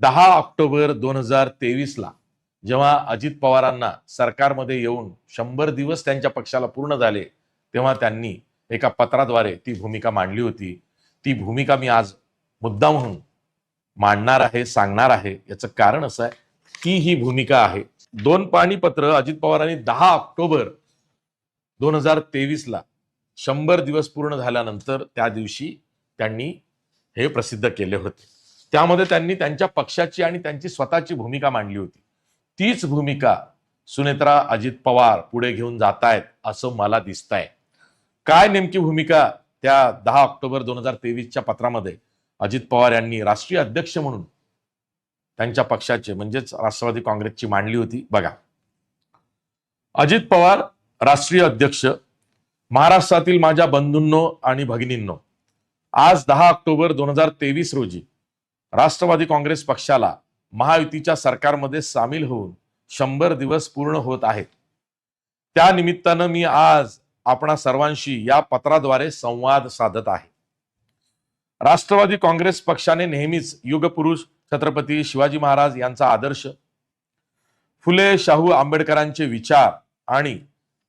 दहा ऑक्टोबर दोन हजार तेवीसला जेव्हा अजित पवारांना सरकारमध्ये येऊन शंभर दिवस त्यांच्या पक्षाला पूर्ण झाले तेव्हा त्यांनी एका पत्राद्वारे ती भूमिका मांडली होती. ती भूमिका मी आज मुद्दा म्हणून मांडणार आहे सांगणार आहे. याचं कारण असं आहे की ही भूमिका आहे. दोन पाणीपत्र अजित पवारांनी दहा ऑक्टोबर दोन हजार तेवीसला शंभर दिवस पूर्ण झाल्यानंतर त्या दिवशी त्यांनी हे प्रसिद्ध केले होते. त्यामध्ये त्यांनी त्यांच्या पक्षाची आणि त्यांची स्वतःची भूमिका मांडली होती. तीच भूमिका सुनेत्रा अजित पवार पुढे घेऊन जात आहेत असं मला दिसतंय. काय नेमकी भूमिका त्या दहा ऑक्टोबर दोन हजार तेवीसच्या पत्रामध्ये अजित पवार यांनी राष्ट्रीय अध्यक्ष म्हणून त्यांच्या पक्षाचे म्हणजेच राष्ट्रवादी काँग्रेसची मांडली होती? बघा. अजित पवार राष्ट्रीय अध्यक्ष महाराष्ट्रातील माझ्या बंधूंनो आणि भगिनींनो आज दहा ऑक्टोबर दोन हजार तेवीस रोजी राष्ट्रवादी काँग्रेस पक्षाला महायुतीच्या सरकारमध्ये सामील होऊन शंभर दिवस पूर्ण होत आहेत. त्या निमित्तानं मी आज आपणा सर्वांशी या पत्राद्वारे संवाद साधत आहे. राष्ट्रवादी काँग्रेस पक्षाने नेहमीच युगपुरुष छत्रपती शिवाजी महाराज यांचा आदर्श फुले शाहू आंबेडकरांचे विचार आणि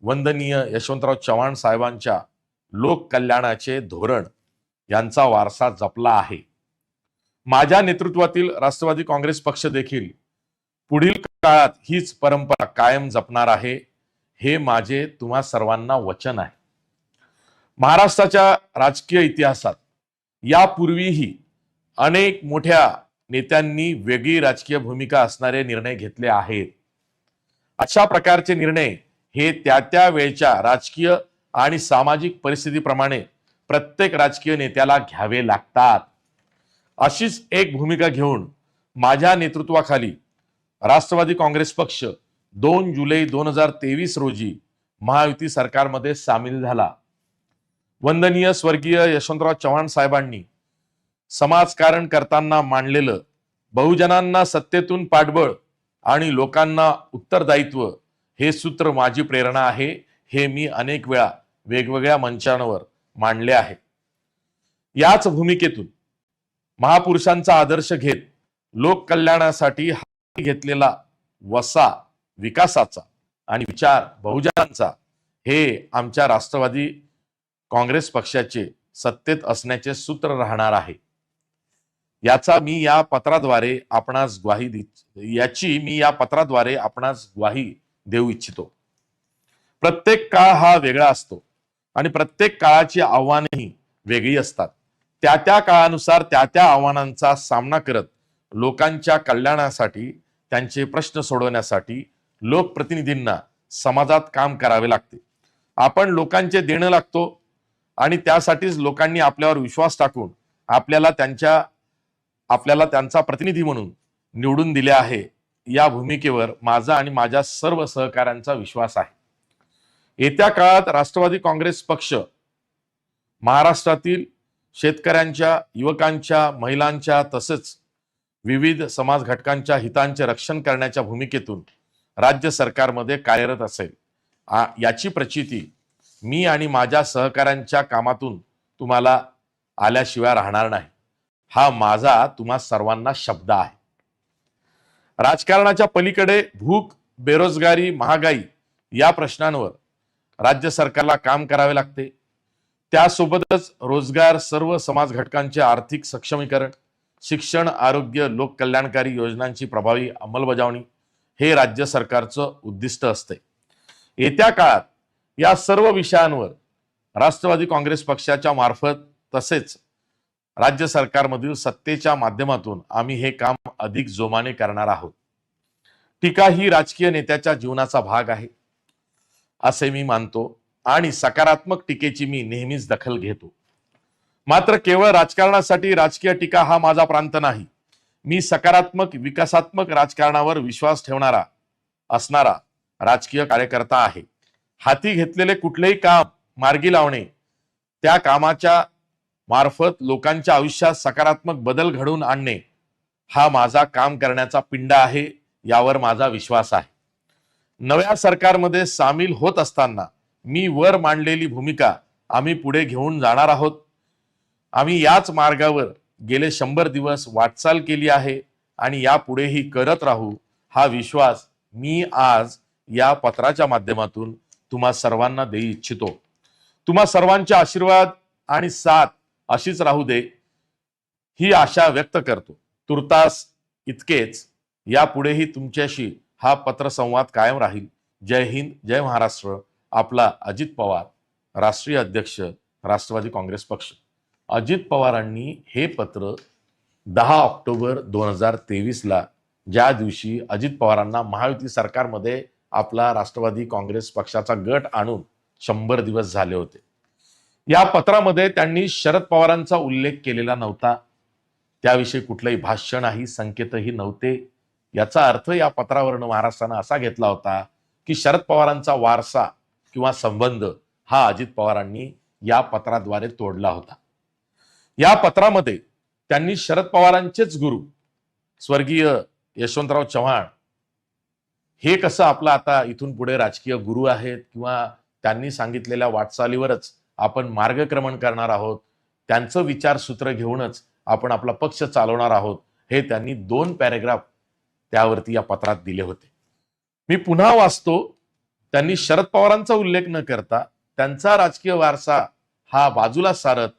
वंदनीय यशवंतराव चव्हाण साहेबांच्या लोककल्याणाचे धोरण यांचा वारसा जपला आहे. माझ्या नेतृत्वातील राष्ट्रवादी काँग्रेस पक्ष देखील पुढील काळात हीच परंपरा कायम जपणार आहे हे माझे तुम्हा सर्वांना वचन आहे. महाराष्ट्राच्या राजकीय इतिहासात यापूर्वीही अनेक मोठ्या नेत्यांनी वेगळी राजकीय भूमिका असणारे निर्णय घेतले आहेत. अशा प्रकारचे निर्णय हे त्या त्या वेळच्या राजकीय आणि सामाजिक परिस्थितीप्रमाणे प्रत्येक राजकीय नेत्याला घ्यावे लागतात. अशीच एक भूमिका घेऊन माझ्या नेतृत्वाखाली राष्ट्रवादी काँग्रेस पक्ष दोन जुलै दोन हजार तेवीस रोजी महायुती सरकारमध्ये सामील झाला. वंदनीय स्वर्गीय यशवंतराव चव्हाण साहेबांनी समाजकारण करताना मांडलेलं बहुजनांना सत्तेतून पाठबळ आणि लोकांना उत्तरदायित्व हे सूत्र माझी प्रेरणा आहे हे मी अनेक वेळा वेगवेगळ्या मंचांवर मांडले आहे. याच भूमिकेतून महापुरुषांचा आदर्श घेत लोक कल्याणासाठी हाती घेतलेला वसा विकासाचा आणि विचार बहुजनांचा हे आमच्या राष्ट्रवादी काँग्रेस पक्षाचे सत्तेत असण्याचे सूत्र राहणार आहे. याचा मी या पत्राद्वारे आपणास ग्वाही याची मी या पत्राद्वारे आपणास ग्वाही देऊ इच्छितो. प्रत्येक काळ हा वेगळा असतो आणि प्रत्येक काळाची आव्हानही वेगळी असतात. त्या त्या काळानुसार त्या त्या आव्हानांचा सामना करत लोकांच्या कल्याणासाठी त्यांचे प्रश्न सोडवण्यासाठी लोकप्रतिनिधींना समाजात काम करावे लागते. आपण लोकांचे देणं लागतो आणि त्यासाठीच लोकांनी आपल्यावर विश्वास टाकून आपल्याला त्यांच्या आपल्याला त्यांचा प्रतिनिधी म्हणून निवडून दिले आहे. या भूमिकेवर माझा आणि माझ्या सर्व सहकाऱ्यांचा विश्वास आहे. येत्या काळात राष्ट्रवादी काँग्रेस पक्ष महाराष्ट्रातील शेतकऱ्यांच्या युवकांच्या महिलांच्या तसंच विविध समाज घटकांच्या हितांचे रक्षण करण्याच्या भूमिकेतून राज्य सरकारमध्ये कार्यरत असेल. आ- याची प्रचिती मी आणि माझ्या सहकाऱ्यांच्या कामातून तुम्हाला आल्याशिवाय राहणार नाही. हा माझा तुम्हा सर्वांना शब्द आहे. राजकारणाच्या पलीकडे भूक बेरोजगारी महागाई या प्रश्नांवर राज्य सरकारला काम करावे लागते. त्यासोबतच रोजगार सर्व समाज घटकांचे आर्थिक सक्षमीकरण शिक्षण आरोग्य लोककल्याणकारी योजनांची प्रभावी अंमलबजावणी हे राज्य सरकारचं उद्दिष्ट असते येत्या काळात या सर्व विषयांवर राष्ट्रवादी काँग्रेस पक्षाच्या मार्फत तसेच राज्य सरकारमधील सत्तेच्या माध्यमातून आम्ही हे काम अधिक जोमाने करणार आहोत. टीका ही राजकीय नेत्याच्या जीवनाचा भाग आहे असे मी मानतो. आणि सकारात्मक टीकेची मी नेहमीच दखल घेतो. मात्र केवळ राजकारणासाठी राजकीय टीका हा माझा प्रांत नाही. मी सकारात्मक विकासात्मक राजकारणावर विश्वास ठेवणारा असणारा राजकीय कार्यकर्ता आहे. हाती घेतलेले कुठलेही काम मार्गी लावणे त्या कामाच्या मार्फत लोकांच्या आयुष्यात सकारात्मक बदल घडवून आणणे हा माझा काम करण्याचा पिंड आहे यावर माझा विश्वास आहे. नव्या सरकारमध्ये सामील होत असताना मी वर मांडलेली भूमिका आम्ही पुढे घेऊन जाणार आहोत. आम्ही याच मार्गावर गेले शंभर दिवस वाटचाल केली आहे आणि यापुढेही करत राहू हा विश्वास मी आज या पत्राच्या माध्यमातून तुम्हा सर्वांना देऊ इच्छितो. तुम्हा सर्वांचे आशीर्वाद आणि साथ अशीच राहू दे ही आशा व्यक्त करतो. तुर्तास इतकेच यापुढेही तुमच्याशी हा पत्रसंवाद कायम राहील. जय हिंद जय महाराष्ट्र. आपला अजित पवार राष्ट्रीय अध्यक्ष राष्ट्रवादी काँग्रेस पक्ष. अजित पवारांनी हे पत्र दहा ऑक्टोबर दोन हजार तेवीसला ज्या दिवशी अजित पवारांना महायुती सरकारमध्ये आपला राष्ट्रवादी काँग्रेस पक्षाचा गट आणून शंभर दिवस झाले होते. या पत्रामध्ये त्यांनी शरद पवारांचा उल्लेख केलेला नव्हता. त्याविषयी कुठलंही भाष्य नाही संकेतही नव्हते. याचा अर्थ या पत्रावरनं महाराष्ट्रानं असा घेतला होता की शरद पवारांचा वारसा किंवा संबंध हा अजित पवारांनी या पत्राद्वारे तोडला होता. या पत्रामध्ये त्यांनी शरद पवारांचेच गुरु स्वर्गीय यशवंतराव चव्हाण हे कसं आपलं आता इथून पुढे राजकीय गुरु आहेत किंवा त्यांनी सांगितलेल्या वाटचालीवरच आपण मार्गक्रमण करणार आहोत त्यांचं विचारसूत्र घेऊनच आपण आपला पक्ष चालवणार आहोत हे त्यांनी दोन पॅरेग्राफ त्यावरती या पत्रात दिले होते. मी पुन्हा वाचतो त्यांनी शरद पवारांचा उल्लेख न करता त्यांचा राजकीय वारसा हा बाजूला सारत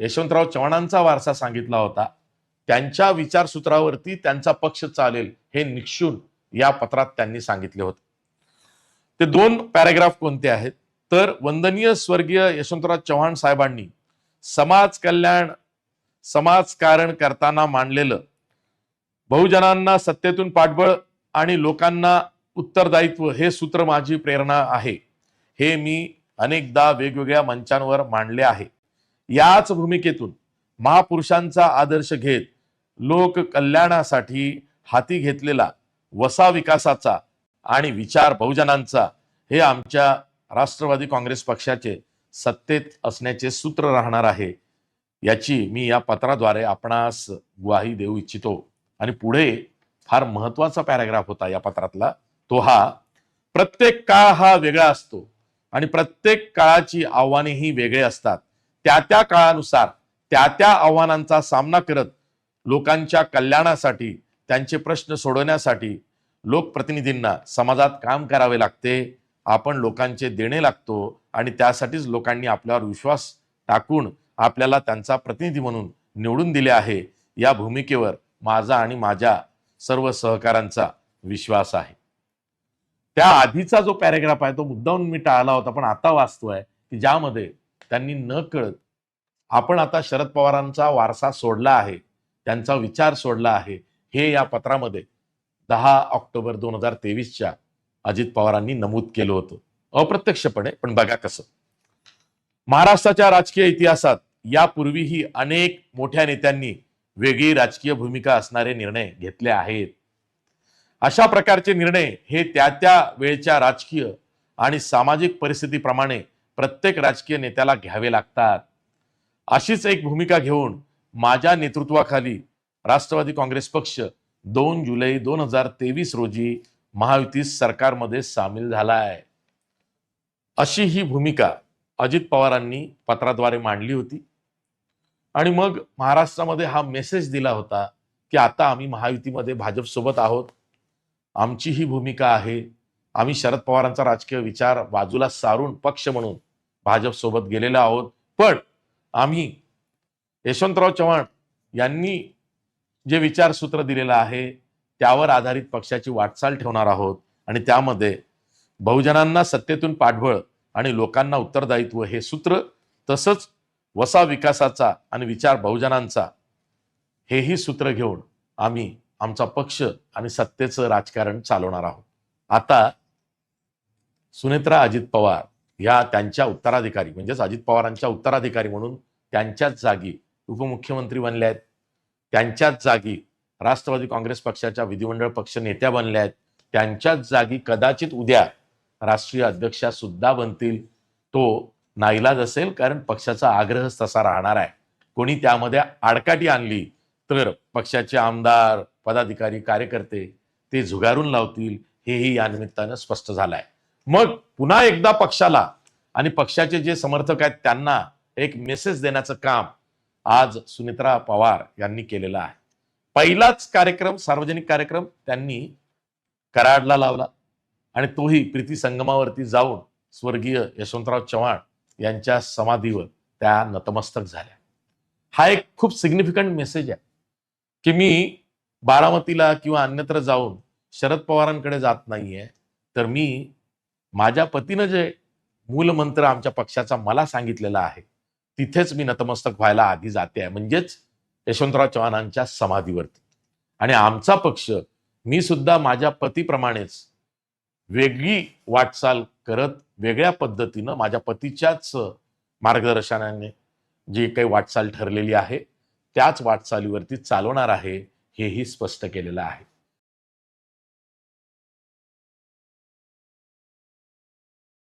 यशवंतराव चव्हाणांचा वारसा सांगितला होता. त्यांच्या विचारसूत्रावरती त्यांचा पक्ष चालेल हे निक्षून या पत्रात त्यांनी सांगितले होते. ते दोन पॅरेग्राफ कोणते आहेत? तर वंदनीय स्वर्गीय यशवंतराव चव्हाण साहेबांनी समाज कल्याण समाजकारण करताना मांडलेलं बहुजनांना सत्तेतून पाठबळ आणि लोकांना उत्तरदायित्व हे सूत्र माझी प्रेरणा आहे. हे मी अनेकदा वेगवेगळ्या मंचांवर मांडले आहे. याच भूमिकेतून महापुरुषांचा आदर्श घेत लोक कल्याणासाठी हाती घेतलेला वसा विकासाचा आणि विचार बहुजनांचा हे आमच्या राष्ट्रवादी काँग्रेस पक्षाचे सत्तेत असण्याचे सूत्र राहणार आहे. याची मी या पत्राद्वारे आपणास ग्वाही देऊ इच्छितो. आणि पुढे फार महत्त्वाचा पॅराग्राफ होता या पत्रातला. तो हा प्रत्येक काळ हा वेगळा असतो आणि प्रत्येक काळाची आव्हानेही वेगळे असतात. त्या त्या काळानुसार त्या त्या आव्हानांचा सामना करत लोकांच्या कल्याणासाठी त्यांचे प्रश्न सोडवण्यासाठी लोकप्रतिनिधींना समाजात काम करावे लागते आपण लोकांचे देणे लागतो आणि त्यासाठीच लोकांनी आपल्यावर विश्वास टाकून आपल्याला त्यांचा प्रतिनिधी म्हणून निवडून दिले आहे. या भूमिकेवर माझा आणि माझ्या सर्व सहकारांचा विश्वास आहे. त्या आधीचा जो पॅरेग्राफ आहे तो मुद्दाहून मी टाळला होता पण आता वाचतोय की ज्यामध्ये त्यांनी न कळत आपण आता शरद पवारांचा वारसा सोडला आहे त्यांचा विचार सोडला आहे हे या पत्रामध्ये दहा ऑक्टोबर दोन हजार तेवीसच्या अजित पवारांनी नमूद केलं होतं. अप्रत्यक्षपणे पण बघा कसं. महाराष्ट्राच्या राजकीय इतिहासात यापूर्वीही अनेक मोठ्या नेत्यांनी वेगळी राजकीय भूमिका असणारे निर्णय घेतले आहेत. अशा प्रकारचे निर्णय हे त्या त्या वेळच्या राजकीय आणि सामाजिक परिस्थितीप्रमाणे प्रत्येक राजकीय नेत्याला घ्यावे लागतात. अशीच एक भूमिका घेऊन माझ्या नेतृत्वाखाली राष्ट्रवादी काँग्रेस पक्ष दोन जुलै दोन हजार तेवीस रोजी महायुती सरकारमध्ये सामील झाला आहे अशी ही भूमिका अजित पवारांनी पत्राद्वारे मांडली होती. आणि मग महाराष्ट्रामध्ये हा मेसेज दिला होता की आता आम्ही महायुतीमध्ये भाजपसोबत आहोत. आमची ही भूमिका आहे. आम्ही शरद पवारांचा राजकीय विचार बाजूला सारून पक्ष म्हणून भाजपसोबत गेलेलो आहोत. पण आम्ही यशवंतराव चव्हाण यांनी जे विचारसूत्र दिलेलं आहे त्यावर आधारित पक्षाची वाटचाल ठेवणार आहोत. आणि त्यामध्ये बहुजनांना सत्तेतून पाठबळ आणि लोकांना उत्तरदायित्व हे सूत्र तसंच वसा विकासाचा आणि विचार बहुजनांचा हेही सूत्र घेऊन आम्ही आमचा पक्ष आणि सत्तेचं राजकारण चालवणार आहोत. आता सुनेत्रा अजित पवार या त्यांच्या उत्तराधिकारी म्हणजेच अजित पवारांच्या उत्तराधिकारी म्हणून त्यांच्याच जागी उपमुख्यमंत्री बनल्या आहेत. त्यांच्याच जागी राष्ट्रवादी काँग्रेस पक्षाच्या विधिमंडळ पक्ष नेत्या बनल्या आहेत. त्यांच्याच जागी कदाचित उद्या राष्ट्रीय अध्यक्षा सुद्धा बनतील. तो नाईलाज असेल कारण पक्षाचा आग्रहच तसा राहणार आहे. कोणी त्यामध्ये आडकाठी आणली तर पक्षाचे आमदार पदाधिकारी कार्यकर्ते ते झुगारून लावतील हेही या निमित्तानं स्पष्ट झालं आहे मग पुन्हा एकदा पक्षाला आणि पक्षाचे जे समर्थक आहेत त्यांना एक मेसेज देण्याचं काम आज सुनित्रा पवार यांनी केलेलं आहे. पहिलाच कार्यक्रम सार्वजनिक कार्यक्रम त्यांनी कराडला लावला आणि तोही प्रीती संगमावरती जाऊन स्वर्गीय यशवंतराव चव्हाण यांच्या समाधीवर त्या नतमस्तक झाल्या. हा एक खूप सिग्निफिकंट मेसेज आहे. की मी बारामतीला किंवा अन्यत्र जाऊन शरद पवारांकडे जात नाहीये तर मी माझ्या पतीनं जे मूलमंत्र आमच्या पक्षाचा मला सांगितलेला आहे तिथेच मी नतमस्तक व्हायला आधी जाते आहे. म्हणजेच यशवंतराव चव्हाणांच्या समाधीवरती. आणि आमचा पक्ष मी सुद्धा माझ्या पतीप्रमाणेच वेगळी वाटचाल करत वेगळ्या पद्धतीनं माझ्या पतीच्याच मार्गदर्शनाने जी काही वाटचाल ठरलेली आहे त्याच वाटचालीवरती चालवणार आहे. हेही स्पष्ट केलेलं आहे.